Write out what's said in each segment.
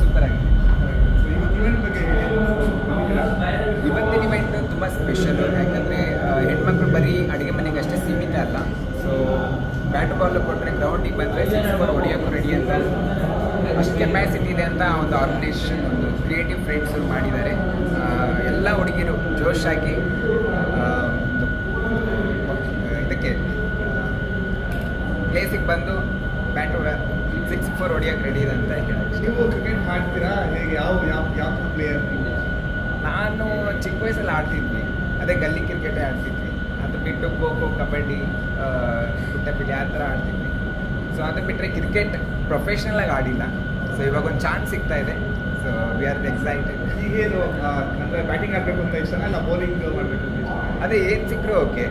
Super ಆಗಿದೆ? ಇವತ್ತಿನ event ತುಂಬ ಸ್ಪೆಷಲ್ ಯಾಕಂದರೆ ಹೆಣ್ಮಕ್ಳು ಬರೀ ಅಡುಗೆ ಮನೆಗೆ ಅಷ್ಟೇ ಸೀಮಿತ ಅಲ್ಲ. ಸೊ ಬ್ಯಾಟ್ ಬಾಲ್ ಕೊಟ್ಟರೆ ಗ್ರೌಂಡಿಗೆ ಬಂದರೆ ಸಿಕ್ಸ್ ಹೊಡಿಯೋಕ್ಕೂ ರೆಡಿ ಅಂತ. ಅಷ್ಟು ಕೆಪಾಸಿಟಿ ಇದೆ ಅಂತ ಒಂದು ಆರ್ಗನೈಸೇಷನ್ ಒಂದು ಕ್ರಿಯೇಟಿವ್ ಫ್ರೆಂಡ್ಸ್ ಮಾಡಿದ್ದಾರೆ. ಎಲ್ಲ ಹುಡುಗಿರು ಜೋಶಾಗಿ ಇದಕ್ಕೆ ಪ್ಲೇಸಿಗೆ ಬಂದು ಸಿಕ್ಸ್ ಫೋರ್ ಹೊಡಿಯಕ್ಕೆ ರೆಡಿ ಇದೆ ಅಂತ ನೀವು ಕ್ರಿಕೆಟ್ ಮಾಡ್ತೀರಾ? ಹೇಗೆ? ಯಾವ ಯಾವ ಯಾವ ಪ್ಲೇಯರ್ ನಾನು ಚಿಕ್ಕ ವಯಸ್ಸಲ್ಲಿ ಆಡ್ತಿದ್ವಿ. ಅದೇ ಗಲ್ಲಿ ಕ್ರಿಕೆಟೇ ಆಡ್ತಿದ್ವಿ. ಅದು ಬಿಟ್ಟು ಖೋ ಖೋ ಕಬಡ್ಡಿ ಆ, ಕುಟ್ಟಪಿಲಿ ಆ ಥರ ಆಡ್ತಿದ್ವಿ. ಸೊ ಅದು ಬಿಟ್ಟರೆ ಕ್ರಿಕೆಟ್ ಪ್ರೊಫೆಷ್ನಲಾಗಿ ಆಡಿಲ್ಲ. ಸೊ ಇವಾಗ ಒಂದು ಚಾನ್ಸ್ ಸಿಗ್ತಾ ಇದೆ. ವಿ ಆರ್ ಎಕ್ಸೈಟೆಡ್ ಈಗೇನು ಅಂದರೆ ಬ್ಯಾಟಿಂಗ್ ಆಡಬೇಕು ಅಂತ ಇಷ್ಟ? ಅಲ್ಲ ಬೌಲಿಂಗ್ ಮಾಡಬೇಕು ಅಂತ ಇಷ್ಟ? ಅದೇ ಏನು ಸಿಕ್ಕರೂ ಓಕೆ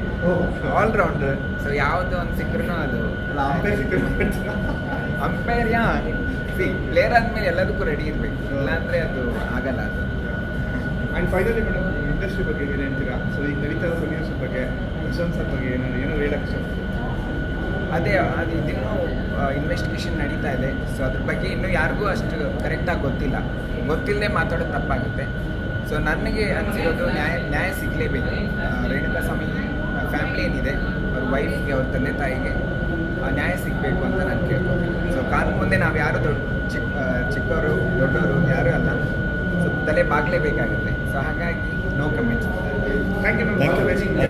ಆಲ್ರೌಂಡರ್ ಸೊ ಯಾವುದು ಒಂದು ಸಿಕ್ಕರೂ ಅದು ಅಂಪೈರ್ ಯಾ ಸಿ ಪ್ಲೇಯರ್ ಆದಮೇಲೆ ಎಲ್ಲದಕ್ಕೂ ರೆಡಿ ಇರಬೇಕು. ಇಲ್ಲಾಂದರೆ ಅದು ಆಗಲ್ಲ ಅದು. ಆ್ಯಂಡ್ ಫೈನಲಿ ಮೇಡಮ್ ಇಂಡಸ್ಟ್ರಿ ಬಗ್ಗೆ ಏನು ಹೇಳ್ತೀರಾ? ಸೊ ಈಗ ನಡೀತಾ ಇರೋ ಬಗ್ಗೆ ಸರ್ ಬಗ್ಗೆ ಏನಾದ್ರು ಏನಾದ್ರು ಹೇಳಕ್ಕೆ ಇಷ್ಟಪಡ್ತೀರಾ? ಅದೇ ಅದು ಇದನ್ನು ಇನ್ವೆಸ್ಟಿಗೇಷನ್ ನಡೀತಾ ಇದೆ. ಸೊ ಅದ್ರ ಬಗ್ಗೆ ಇನ್ನೂ ಯಾರಿಗೂ ಅಷ್ಟು ಕರೆಕ್ಟಾಗಿ ಗೊತ್ತಿಲ್ಲ. ಗೊತ್ತಿಲ್ಲದೆ ಮಾತಾಡೋದು ತಪ್ಪಾಗುತ್ತೆ. ಸೊ ನನಗೆ ಅನಿಸಿರೋದು ನ್ಯಾಯ ನ್ಯಾಯ ಸಿಗಲೇಬೇಕು. ರೇಣುಕಾ ಸ್ವಾಮಿ ಫ್ಯಾಮಿಲಿ ಏನಿದೆ ಅವ್ರ ವೈಫ್ಗೆ ಅವ್ರ ತಂದೆ ತಾಯಿಗೆ ಆ ನ್ಯಾಯ ಸಿಗಬೇಕು ಅಂತ ನಾನು ಕೇಳ್ಕೊತೀನಿ. ಸೊ ಕಾನೂನು ಮುಂದೆ ನಾವು ಯಾರು ದೊಡ್ಡ ಚಿಕ್ಕ ಚಿಕ್ಕವರು ದೊಡ್ಡವರು ಯಾರೂ ಅಲ್ಲ. ಸೊ ತಲೆ ಬಾಗಲೇಬೇಕಾಗುತ್ತೆ. ಸೊ ಹಾಗಾಗಿ ನೋ ಕಮೆಂಟ್ಸ್ ಥ್ಯಾಂಕ್ ಯು